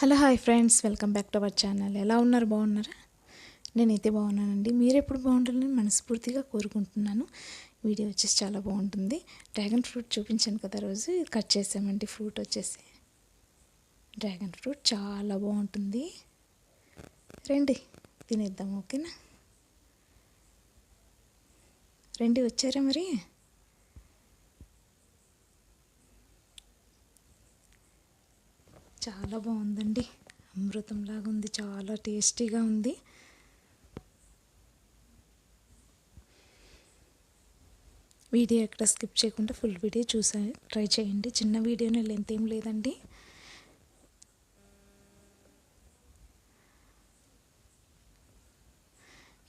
Hello hi friends. Welcome back to our channel. ఎలా ఉన్నారు? బాగున్నారా? నేనైతే బాగున్నానండి. మీరు ఎప్పుడు బాగుంటారని మనస్ఫూర్తిగా కోరుకుంటున్నాను. వీడియో వచ్చేసి చాలా బాగుంటుంది. డ్రాగన్ ఫ్రూట్ చూపించాను కదా రోజు. కట్ చేసామండి. ఫ్రూట్ వచ్చేసి డ్రాగన్ ఫ్రూట్ చాలా బాగుంటుంది. రండి తినేద్దాం. ఓకేనా? రండి వచ్చారా మరి? చాలా బాగుందండి. అమృతంలాగా ఉంది చాలా టేస్టీగా ఉంది. వీడియో ఎక్కడ స్కిప్ చేయకుండా ఫుల్ వీడియో చూసా ట్రై చేయండి. చిన్న వీడియోనే లెంత్ ఏం లేదండి.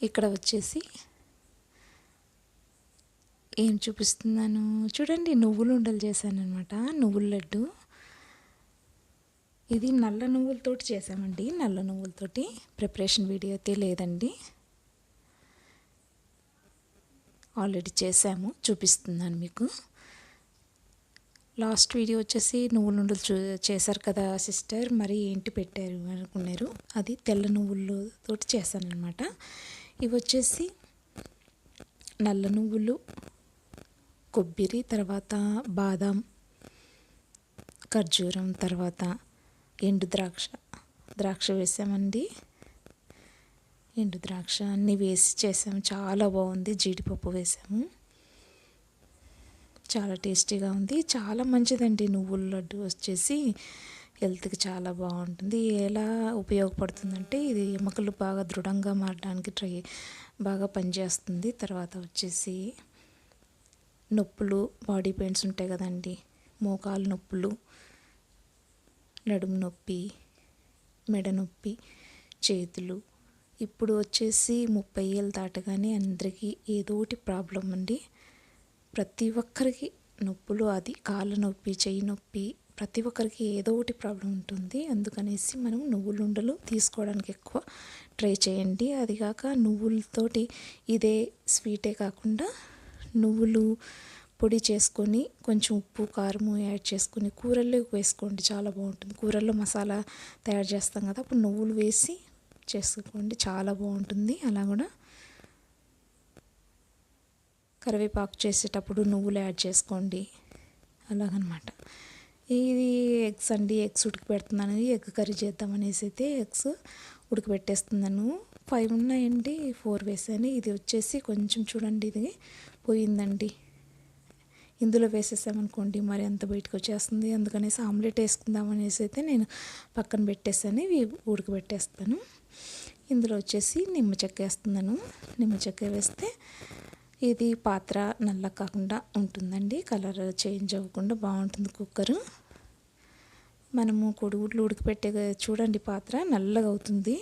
ఇక్కడ వచ్చేసి ఏం చూపిస్తున్నాను? చూడండి నువ్వులు ఉండలు చేశాను అనమాట నువ్వుల లడ్డు. ఇది నల్ల నువ్వులతోటి చేసామండి నల్ల నువ్వులతోటి ప్రిపరేషన్ వీడియో అయితే లేదండి. ఆల్రెడీ చేసాము చూపిస్తున్నాను మీకు. లాస్ట్ వీడియో వచ్చేసి నువ్వుల నుండులు చూ చేశారు కదా సిస్టర్ మరి ఏంటి పెట్టారు అనుకున్నారు. అది తెల్ల నువ్వులతోటి చేశాను అనమాట ఇవి వచ్చేసి నల్ల నువ్వులు కొబ్బరి తర్వాత బాదం ఖర్జూరం తర్వాత ఎండు ద్రాక్ష. ద్రాక్ష వేసామండి. ఎండు ద్రాక్ష అన్నీ వేసి చేసాము. చాలా బాగుంది. జీడిపప్పు వేసాము. చాలా టేస్టీగా ఉంది. చాలా మంచిదండి నువ్వుల లడ్డు వచ్చేసి. హెల్త్కి చాలా బాగుంటుంది. ఎలా ఉపయోగపడుతుందంటే ఇది ఎముకలు బాగా దృఢంగా మారడానికి ట్రై బాగా పనిచేస్తుంది. తర్వాత వచ్చేసి నొప్పులు బాడీ పెయిన్స్ ఉంటాయి కదండి. మోకాలు నొప్పులు నడుము నొప్పి మెడ నొప్పి చేతులు. ఇప్పుడు వచ్చేసి ముప్పై ఏళ్ళు దాటగానే అందరికీ ఏదో ఒకటి ప్రాబ్లం అండి. ప్రతి ఒక్కరికి నొప్పులు అది కాళ్ళ నొప్పి చెయ్యి నొప్పి ప్రతి ఒక్కరికి ఏదో ఒకటి ప్రాబ్లం ఉంటుంది. అందుకనేసి మనం నువ్వులుండలు తీసుకోవడానికి ఎక్కువ ట్రై చేయండి. అది కాక నువ్వులతోటి ఇదే స్వీటే కాకుండా నువ్వులు పొడి చేసుకొని కొంచెం ఉప్పు కారము యాడ్ చేసుకొని కూరల్లో వేసుకోండి. చాలా బాగుంటుంది. కూరల్లో మసాలా తయారు చేస్తాం కదా అప్పుడు నువ్వులు వేసి చేసుకోండి. చాలా బాగుంటుంది. అలా కూడా కరివేపాకు చేసేటప్పుడు నువ్వులు యాడ్ చేసుకోండి. అలాగనమాట. ఇది ఎగ్స్ అండి. ఎగ్స్ ఉడికిపెడుతున్నాను. ఎగ్ కర్రీ చేద్దాం అనేసి అయితే ఎగ్స్ ఉడకబెట్టేస్తున్నాను ఫైవ్ ఉన్నాయండి. ఫోర్ వేసాను. ఇది వచ్చేసి కొంచెం చూడండి ఇది పోయిందండి. ఇందులో వేసేసామనుకోండి మరి అంత బయటకు వచ్చేస్తుంది అందుకనేసి ఆమ్లెట్ వేసుకుందాం అనేసి అయితే నేను పక్కన పెట్టేసాను ఇవి ఉడకబెట్టేస్తాను. ఇందులో వచ్చేసి నిమ్మ చెక్క వేస్తున్నాను. నిమ్మ చెక్క వేస్తే ఇది పాత్ర నల్ల కాకుండా ఉంటుందండి. కలర్ చేంజ్ అవ్వకుండా బాగుంటుంది కుక్కరు. మనము కొడుగుడ్లు ఉడికిపెట్టే చూడండి పాత్ర నల్లగా అవుతుంది.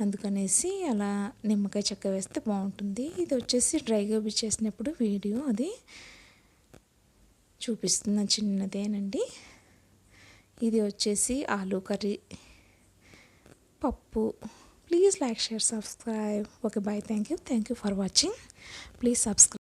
అందుకనేసి అలా నిమ్మకాయ చెక్క వేస్తే బాగుంటుంది. ఇది వచ్చేసి డ్రై గోబీ చేసినప్పుడు వీడియో అది. చూపిస్తున్న చిన్నదేనండి. ఇది వచ్చేసి ఆలూ కర్రీ. పప్పు. Please like share subscribe. Okay bye thank you thank you for watching. Please subscribe.